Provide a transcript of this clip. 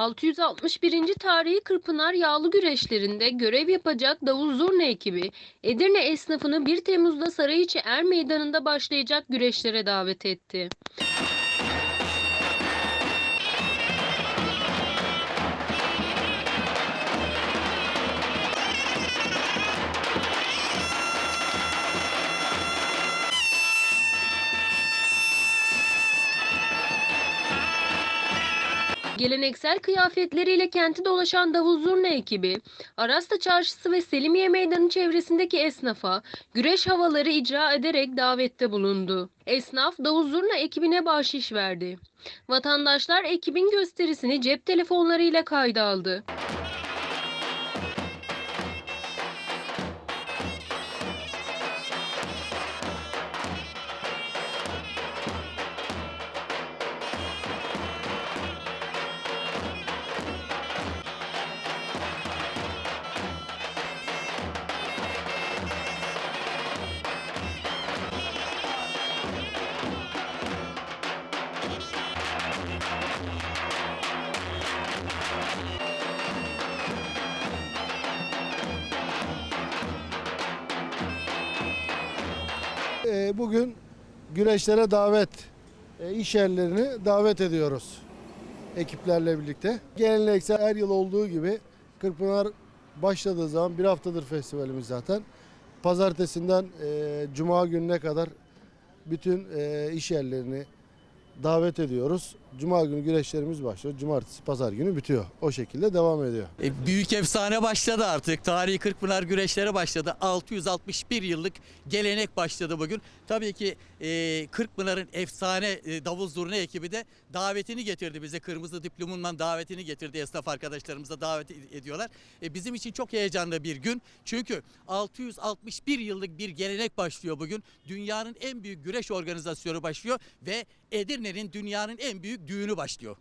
661. tarihi Kırpınar Yağlı Güreşlerinde görev yapacak Davul Zurna ekibi Edirne esnafını 1 Temmuz'da Sarıyiçi Er Meydanı'nda başlayacak güreşlere davet etti. Geleneksel kıyafetleriyle kenti dolaşan Davul Zurna ekibi, Arasta Çarşısı ve Selimiye Meydanı çevresindeki esnafa güreş havaları icra ederek davette bulundu. Esnaf Davul Zurna ekibine bahşiş verdi. Vatandaşlar ekibin gösterisini cep telefonlarıyla kayda aldı. Bugün güreşlere davet, e, iş yerlerini davet ediyoruz ekiplerle birlikte. Geleneksel her yıl olduğu gibi Kırkpınar başladığı zaman bir haftadır festivalimiz zaten. Pazartesinden e, cuma gününe kadar bütün e, iş yerlerini davet ediyoruz. Cuma günü güreşlerimiz başlıyor. Cumartesi, pazar günü bitiyor. O şekilde devam ediyor. E, Büyük efsane başladı artık. Tarihi Kırkpınar güreşleri başladı. 661 yıllık gelenek başladı bugün. Tabii ki e, Kırkpınar'ın efsane e, davul zurna ekibi de davetini getirdi bize. Kırmızı diplomundan davetini getirdi. Esnaf arkadaşlarımıza davet ed- ediyorlar. E, bizim için çok heyecanlı bir gün. Çünkü 661 yıllık bir gelenek başlıyor bugün. Dünyanın en büyük güreş organizasyonu başlıyor ve Edirne'nin dünyanın en büyük düğünü başlıyor.